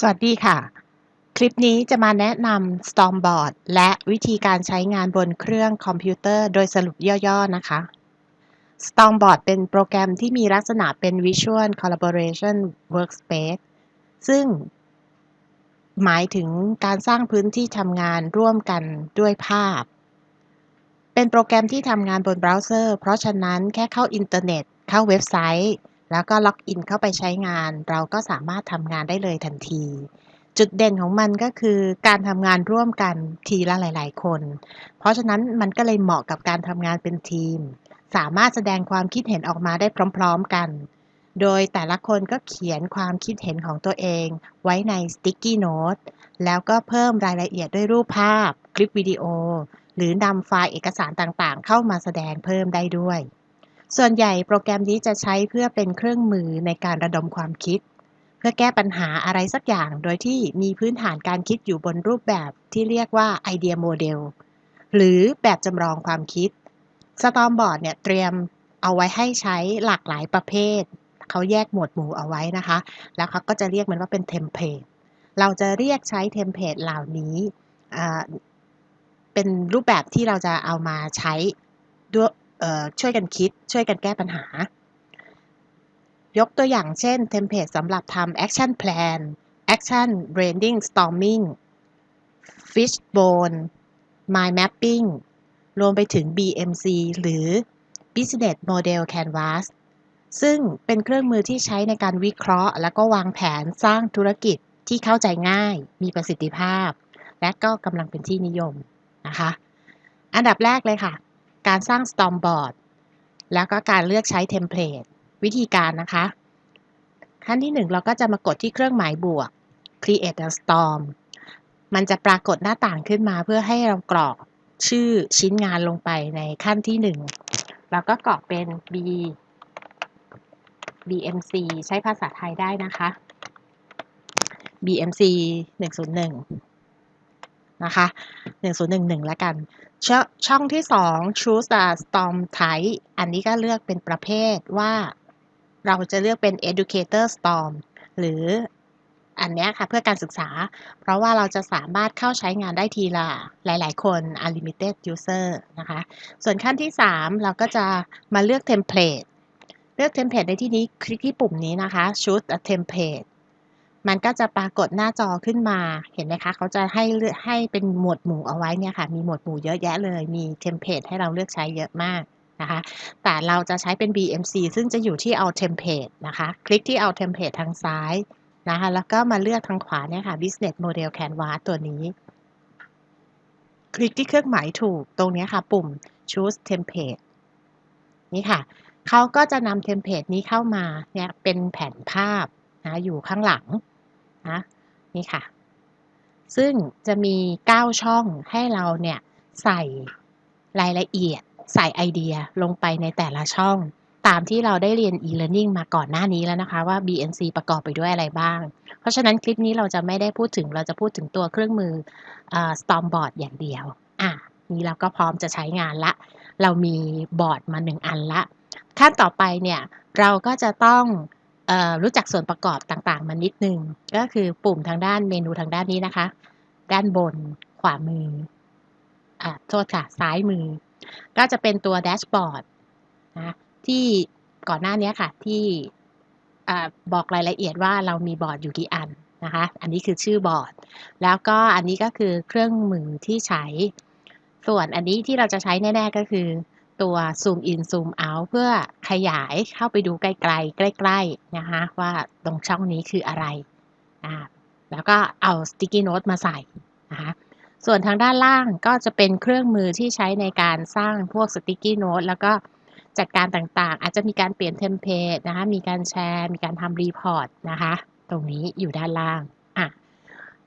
สวัสดีค่ะ คลิปนี้จะมาแนะนำ Stormboard และวิธีการใช้งานบนเครื่องคอมพิวเตอร์โดยสรุปย่อๆนะคะ Stormboard เป็นโปรแกรมที่มีลักษณะเป็น Visual Collaboration Workspace ซึ่ง หมายถึงการสร้างพื้นที่ทำงานร่วมกันด้วยภาพ เป็นโปรแกรมที่ทำงานบนเบราว์เซอร์ เพราะฉะนั้นแค่เข้าอินเทอร์เน็ต เข้าเว็บไซต์ แล้วก็ล็อกอินเข้าไปใช้งาน เราก็สามารถทำงานได้เลยทันที จุดเด่นของมันก็คือการทำงานร่วมกันทีละหลาย ๆ คน เพราะฉะนั้นมันก็เลยเหมาะกับการทำงานเป็นทีม สามารถแสดงความคิดเห็นออกมาได้พร้อม ๆ กัน โดยแต่ละคนก็เขียนความคิดเห็นของตัวเอง ไว้ใน Sticky Note แล้วก็เพิ่มรายละเอียดด้วยรูปภาพ คลิปวิดีโอ หรือนำไฟล์เอกสารต่างๆ เข้ามาแสดงเพิ่มได้ด้วย ส่วนใหญ่โปรแกรมนี้จะใช้เพื่อเป็นเครื่องมือในการระดมความคิด เพื่อแก้ปัญหาอะไรสักอย่าง โดยที่มีพื้นฐานการคิดอยู่บนรูปแบบที่เรียกว่าไอเดียโมเดลหรือแบบจำลองความคิด Stormboard เนี่ยเตรียมเอาไว้ให้ใช้หลากหลายประเภท เขาแยกหมวดหมู่เอาไว้นะคะ แล้วเขาก็จะเรียกมันว่าเป็นเทมเพลตเราจะเรียกใช้เทมเพลตเหล่านี้เป็นรูปแบบที่เราจะเอามาใช้ด้วย ช่วยกันคิด ช่วยกันแก้ปัญหา ยกตัวอย่างเช่นเทมเพลตสำหรับทำ action plan action brainstorming fishbone mind mapping รวมไปถึง BMC หรือ Business Model Canvas ซึ่งเป็นเครื่องมือที่ใช้ในการวิเคราะห์ และก็วางแผนสร้างธุรกิจที่เข้าใจง่าย มีประสิทธิภาพ และก็กำลังเป็นที่นิยมนะคะ อันดับแรกเลยค่ะ การสร้าง Stormboard แล้วก็การเลือกใช้เทมเพลตวิธีการนะคะ ขั้นที่ 1 เราก็จะมากดที่เครื่องหมายบวก create a storm มันจะปรากฏหน้าต่างขึ้นมาเพื่อให้เรากรอกชื่อชิ้นงานลงไปในขั้นที่ 1 เราก็กรอกเป็น B BMC ใช้ภาษาไทยได้นะคะ BMC 101 นะคะ1011แล้วกันชช่องที่ 2 choose a storm type อันนี้ก็เลือกเป็นประเภทว่าเราจะเลือกเป็น educator storm หรืออันนี้ค่ะเพื่อการศึกษา เพราะว่าเราจะสามารถเข้าใช้งานได้ทีละหลาย ๆ คน unlimited user นะคะ ส่วนขั้นที่ 3 เราก็จะมาเลือกเทมเพลต เลือกเทมเพลตในที่นี้คลิกที่ปุ่มนี้นะคะ choose a template มันก็จะปรากฏหน้าจอขึ้นมา เห็นไหมคะ เขาจะให้เลือกให้เป็นหมวดหมู่เอาไว้เนี่ยค่ะ มีหมวดหมู่เยอะแยะเลย มีเทมเพลตให้เราเลือกใช้เยอะมากนะคะ แต่เราจะใช้เป็น BMC ซึ่งจะอยู่ที่เอาเทมเพลตนะคะ คลิกที่เอาเทมเพลตทางซ้ายนะคะ แล้วก็มาเลือกทางขวาเนี่ยค่ะ Business Model Canvas ตัวนี้ คลิกที่เครื่องหมายถูก ตรงนี้ค่ะ ปุ่ม Choose Template นี่ค่ะ เขาก็จะนำเทมเพลตนี้เข้ามาเนี่ยเป็นแผนภาพนะอยู่ข้างหลัง นะนี่ค่ะ ซึ่งจะมี 9 ช่องให้เราเนี่ยใส่รายละเอียด ใส่ไอเดียลงไปในแต่ละช่องตามที่เราได้เรียน e-learning มาก่อนหน้านี้แล้วนะคะว่า BNC ประกอบไปด้วยอะไรบ้าง เพราะฉะนั้นคลิปนี้เราจะไม่ได้พูดถึงเราจะพูดถึงตัวเครื่องมือ uh, Stormboard อย่างเดียว อะนี้เราก็พร้อมจะใช้งานละ เรามีบอร์ดมาหนึ่งอันละ ขั้นต่อไปเนี่ย เราก็จะต้อง รู้จักส่วนประกอบต่างๆมานิดนึง ก็คือปุ่มทางด้านเมนูทางด้านนี้นะคะ ด้านบนขวามืออ่าโทษค่ะ ซ้ายมือ ก็จะเป็นตัวแดชบอร์ดนะที่ก่อนหน้านี้ค่ะ ที่บอกรายละเอียดว่าเรามีบอร์ดอยู่กี่อันนะคะ อันนี้คือชื่อบอร์ด แล้วก็อันนี้ก็คือเครื่องมือที่ใช้ ส่วนอันนี้ที่เราจะใช้แน่ ๆ ก็คือ ตัวซูมอินซูมเอาเพื่อขยายเข้าไปดูไกลๆใกล้ๆนะคะว่าตรงช่องนี้คืออะไรอ่าแล้วก็เอาสติ๊กเกี้โน้ตมาใส่นะคะส่วนทางด้านล่างก็จะเป็นเครื่องมือที่ใช้ในการสร้างพวกสติ๊กเกี้โน้ตแล้วก็จัดการต่างๆ อาจจะมีการเปลี่ยนเทมเพลตนะคะมีการแชร์ มีการทำรีพอร์ตนะคะ ตรงนี้อยู่ด้านล่างอะ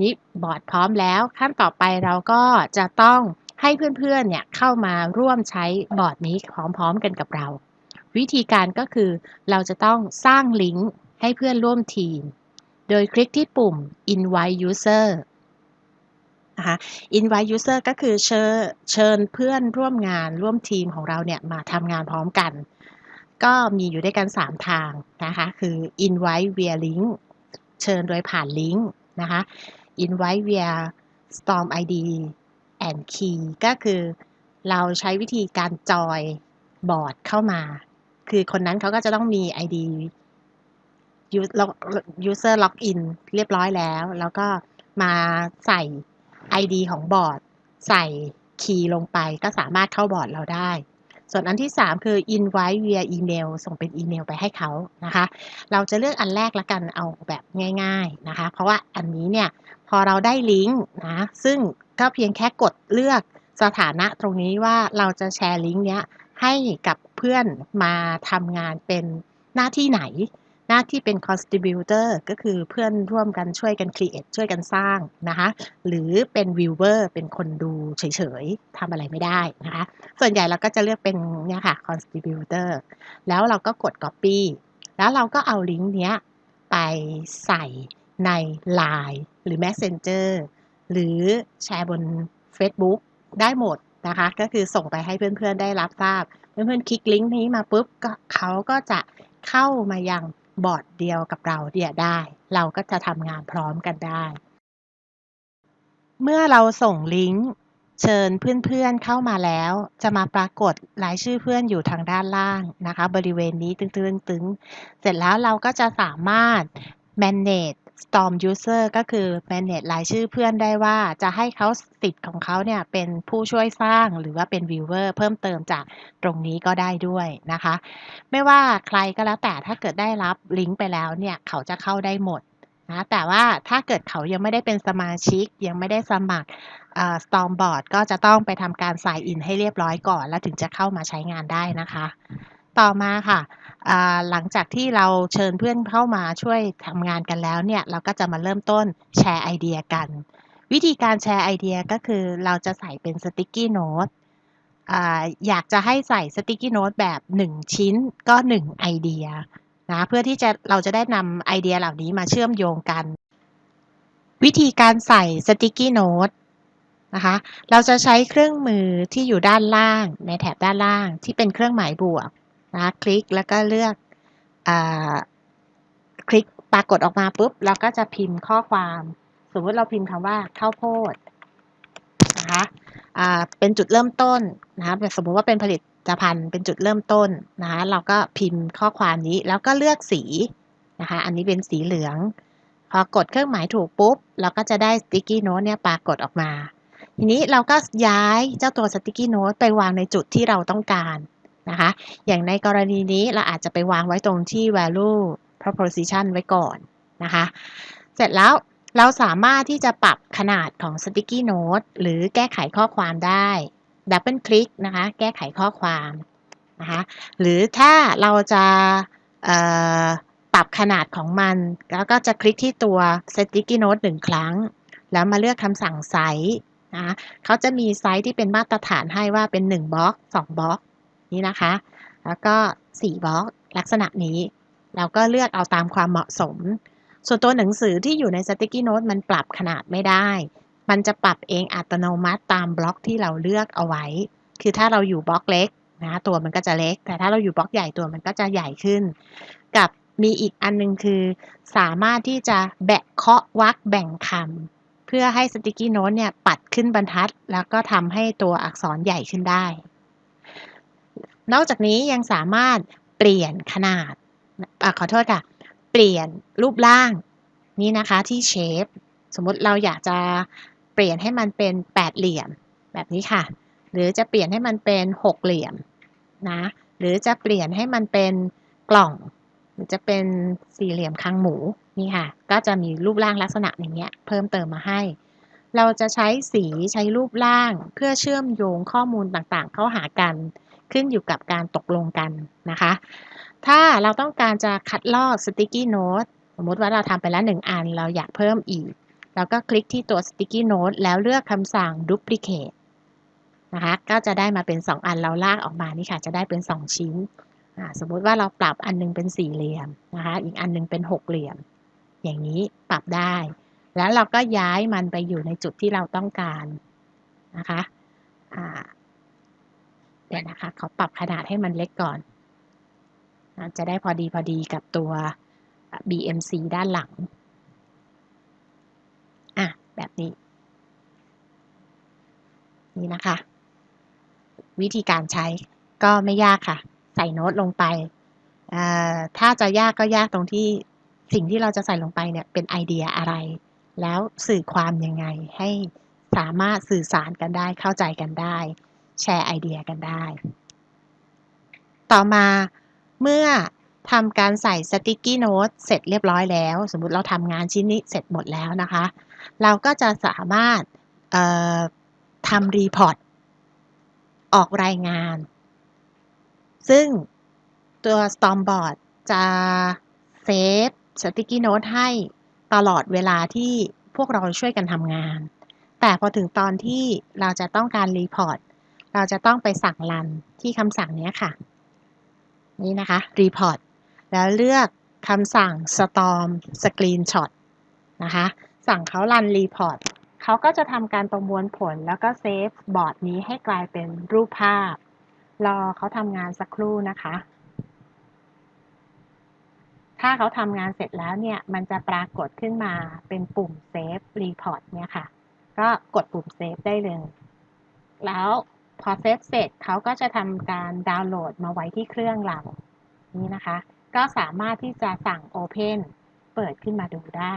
นี้บอร์ดพร้อมแล้วขั้นต่อไปเราก็จะต้อง ให้เพื่อนๆ เนี่ยเข้ามาร่วมใช้บอร์ดนี้พร้อมๆ กันกับเรา วิธีการก็คือเราจะต้องสร้างลิงก์ให้เพื่อนร่วมทีม โดยคลิกที่ปุ่ม invite user นะคะ invite user ก็คือเชิญเชิญเพื่อนร่วมงานร่วมทีมของเราเนี่ยมาทำงานพร้อมกัน ก็มีอยู่ด้วยกัน 3 ทางนะคะ คือ invite via link เชิญโดยผ่านลิงก์นะคะ invite via storm id and key ก็คือเราใช้วิธีการจอยบอร์ดเข้ามา คือคนนั้นเขาก็จะต้องมี ID user login เรียบร้อยแล้ว แล้วก็มาใส่ ID ของบอร์ด ใส่คีย์ลงไปก็สามารถเข้าบอร์ดเราได้ ส่วนอันที่ 3 คือ invite via email ส่งเป็นอีเมลไปให้เขานะคะ เราจะเลือกอันแรกละกันเอาแบบง่ายๆนะคะ เพราะว่าอันนี้เนี่ยพอเราได้ลิงก์นะซึ่งก็เพียงแค่กดเลือกสถานะตรงนี้ว่าเราจะแชร์ลิงก์เนี้ยให้กับเพื่อนมาทำงานเป็นหน้าที่ไหน น้าที่เป็น contributor ก็คือเพื่อนร่วมกันช่วยกัน create ช่วยกันสร้างนะคะหรือเป็น viewer เป็นคนดูเฉยๆทำอะไรไม่ได้นะคะส่วนใหญ่เราก็จะเลือกเป็นเนี่ยค่ะ contributor แล้วเราก็กด copy แล้วเราก็เอาลิงก์เนี้ยไปใส่ใน Line หรือ Messenger หรือแชร์บน Facebook ได้หมดนะคะ ก็คือส่งไปให้เพื่อนๆได้รับทราบ เพื่อนๆคลิกลิงก์นี้มาปุ๊บก็เขาก็จะเข้ามายัง บอร์ดเดียวกับเราเดียได้ เราก็จะทำงานพร้อมกันได้ เมื่อเราส่งลิงก์เชิญเพื่อนๆเข้ามาแล้ว จะมาปรากฏรายชื่อเพื่อนอยู่ทางด้านล่างนะคะ บริเวณนี้ตึงๆเสร็จแล้วเราก็จะสามารถ manage storm user ก็คือ manage รายชื่อเพื่อนได้ว่าจะให้เขาสิทธิ์ของเขาเนี่ยเป็นผู้ช่วยสร้างหรือว่าเป็น viewer เพิ่มเติมจากตรงนี้ก็ได้ด้วยนะคะ ไม่ว่าใครก็แล้วแต่ถ้าเกิดได้รับลิงก์ไปแล้วเนี่ยเขาจะเข้าได้หมดนะแต่ว่าถ้าเกิดเขายังไม่ได้เป็นสมาชิก ยังไม่ได้สมัคร Stormboard ก็จะต้องไปทำการ sign in ให้เรียบร้อยก่อน แล้วถึงจะเข้ามาใช้งานได้นะคะ ต่อมาค่ะหลังจากที่เราเชิญเพื่อนเข้ามาช่วยทำงานกันแล้วเนี่ย เราก็จะมาเริ่มต้นแชร์ไอเดียกัน วิธีการแชร์ไอเดียก็คือเราจะใส่เป็นสติ๊กกี้โน้ตอยากจะให้ใส่สติ๊กกี้โน้ตแบบ 1 ชิ้นก็ 1 ไอเดียนะเพื่อที่จะเราจะได้นำไอเดียเหล่านี้มาเชื่อมโยงกัน วิธีการใส่สติ๊กกี้โน้ตนะคะเราจะใช้เครื่องมือที่อยู่ด้านล่างในแถบด้านล่างที่เป็นเครื่องหมายบวก นะคลิกแล้วก็เลือกอคลิกปรากฏออกมาปุ๊บ เราก็จะพิมพ์ข้อความ สมมติเราพิมพ์คำว่าข้าวโพดนะคะเป็นจุดเริ่มต้นนะคะสมมติว่าเป็นผลิตภัณฑ์เป็นจุดเริ่มต้นนะคะเราก็พิมพ์ข้อความนี้แล้วก็เลือกสีนะคะอันนี้เป็นสีเหลือง พอกดเครื่องหมายถูกปุ๊บ เราก็จะได้สติ๊กกี้โน้ตเนี่ยปรากฏออกมา ทีนี้เราก็ย้ายเจ้าตัวสติ๊กกี้โน้ตไปวางในจุดที่เราต้องการ นะคะ อย่างในกรณีนี้เราอาจจะไปวางไว้ตรงที่ value proposition ไว้ก่อนนะคะ เสร็จแล้วเราสามารถที่จะปรับขนาดของ sticky note หรือแก้ไขข้อความได้ดับเบิลคลิกนะคะ แก้ไขข้อความนะคะ หรือถ้าเราจะปรับขนาดของมัน แล้วก็จะคลิกที่ตัว sticky note หนึ่งครั้ง แล้วมาเลือกคำสั่งไซส์นะเขาจะมีไซส์ที่เป็นมาตรฐานให้ว่าเป็น1บล็อก2บล็อก นี้นะคะ แล้วก็4บล็อกลักษณะนี้ เราก็เลือกเอาตามความเหมาะสม ส่วนตัวหนังสือที่อยู่ใน Sticky Note มันปรับขนาดไม่ได้ มันจะปรับเองอัตโนมัติตามบล็อกที่เราเลือกเอาไว้ คือถ้าเราอยู่บล็อกเล็กนะตัวมันก็จะเล็ก แต่ถ้าเราอยู่บล็อกใหญ่ตัวมันก็จะใหญ่ขึ้น กับมีอีกอันนึงคือ สามารถที่จะแบะเคาะวักแบ่งคำเพื่อให้ Sticky Note เนี่ยปัดขึ้นบรรทัด แล้วก็ทำให้ตัวอักษรใหญ่ขึ้นได้ นอกจากนี้ยังสามารถเปลี่ยนขนาดอขอโทษค่ะ เปลี่ยนรูปร่างนี้นะคะที่เชฟ สมมติเราอยากจะเปลี่ยนให้มันเป็นแปดเหลี่ยมแบบนี้ค่ะ หรือจะเปลี่ยนให้มันเป็นหกเหลี่ยมนะ หรือจะเปลี่ยนให้มันเป็นกล่อง หรือจะเป็นสี่เหลี่ยมคางหมูนี่ค่ะ ก็จะมีรูปร่างลักษณะอย่างเงี้ยเพิ่มเติมมาให้ เราจะใช้สีใช้รูปร่างเพื่อเชื่อมโยงข้อมูลต่างๆ เข้าหากัน ขึ้นอยู่กับการตกลงกันนะคะ ถ้าเราต้องการจะคัดลอกสติกกี้โน้ตสมมติว่าเราทำไปแล้ว 1 อัน เราอยากเพิ่มอีก เราก็คลิกที่ตัว sticky note แล้วเลือกคำสั่ง duplicate นะคะ ก็จะได้มาเป็น 2 อันเราลากออกมานี่ค่ะ จะได้เป็น 2 ชิ้น สมมติว่าเราปรับอันนึงเป็นสี่เหลี่ยมนะคะ อีกอันนึงเป็นหกเหลี่ยม อย่างนี้ปรับได้ แล้วเราก็ย้ายมันไปอยู่ในจุดที่เราต้องการนะคะ เดี๋ยนะคะเขาปรับขนาดให้มันเล็กก่อนจะได้พอดีพอดีกับตัว BMC ด้านหลัง อะ แบบนี้ นี่นะคะ วิธีการใช้ก็ไม่ยากค่ะ ใส่โน้ตลงไปถ้าจะยากก็ยากตรงที่สิ่งที่เราจะใส่ลงไปเนี่ยเป็นไอเดียอะไร แล้วสื่อความยังไงให้สามารถสื่อสารกันได้เข้าใจกันได้ แชร์ไอเดียกันได้ ต่อมาเมื่อทำการใส่สติ๊กกี้โน้ตเสร็จเรียบร้อยแล้ว สมมุติเราทำงานชิ้นนี้เสร็จหมดแล้วนะคะ เราก็จะสามารถทำรีพอร์ตออกรายงาน ซึ่งตัว Stormboard จะเซฟสติ๊กกี้โน้ตให้ตลอดเวลาที่พวกเราช่วยกันทำงาน แต่พอถึงตอนที่เราจะต้องการรีพอร์ต เราจะต้องไปสั่งรันที่คำสั่งนี้ค่ะ นี่นะคะรีพอร์ตแล้วเลือกคำสั่ง storm screenshot นะคะ สั่งเขารันรีพอร์ตเขาก็จะทำการประมวลผลแล้วก็เซฟบอร์ดนี้ให้กลายเป็นรูปภาพ รอเขาทำงานสักครู่นะคะ ถ้าเขาทำงานเสร็จแล้วเนี่ย มันจะปรากฏขึ้นมาเป็นปุ่มเซฟรีพอร์ตเนี่ยค่ะ ก็กดปุ่มเซฟได้เลย แล้ว พอเซฟเสร็จเขาก็จะทำการดาวน์โหลดมาไว้ที่เครื่องเรา นี่นะคะ ก็สามารถที่จะสั่ง Open เปิดขึ้นมาดูได้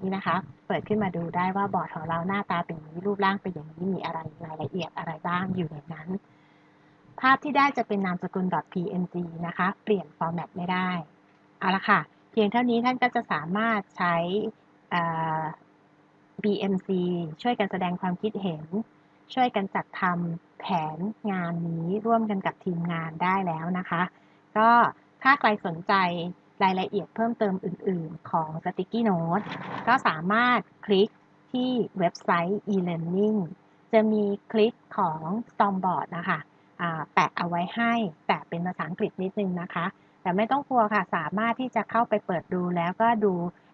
นี่นะคะ เปิดขึ้นมาดูได้ว่าบอร์ดของเราหน้าตาเป็นอย่างนี้รูปร่างเป็นอย่างนี้มีอะไรรายละเอียดอะไรบ้างอยู่ในนั้น ภาพที่ได้จะเป็นนามสกุล .png นะคะ เปลี่ยนฟอร์แมตไม่ได้ เอาละค่ะ เพียงเท่านี้ท่านก็จะสามารถใช้ BMC ช่วยกันแสดงความคิดเห็น ช่วยกันจัดทำแผนงานนี้ร่วมกันกับทีมงานได้แล้วนะคะ ก็ถ้าใครสนใจรายละเอียดเพิ่มเติมอื่น ๆ ของ Sticky Note ก็สามารถคลิกที่เว็บไซต์ e-learning จะมีคลิปของ Stormboard นะคะแปะเอาไว้ให้ แต่เป็นภาษาอังกฤษนิดนึงนะคะ แต่ไม่ต้องกลัวค่ะ สามารถที่จะเข้าไปเปิดดูแล้วก็ดู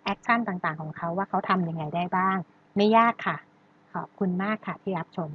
แอคชั่นต่างๆ ของเขาว่าเขาทำยังไงได้บ้าง ไม่ยากค่ะ ขอบคุณมากค่ะที่รับชม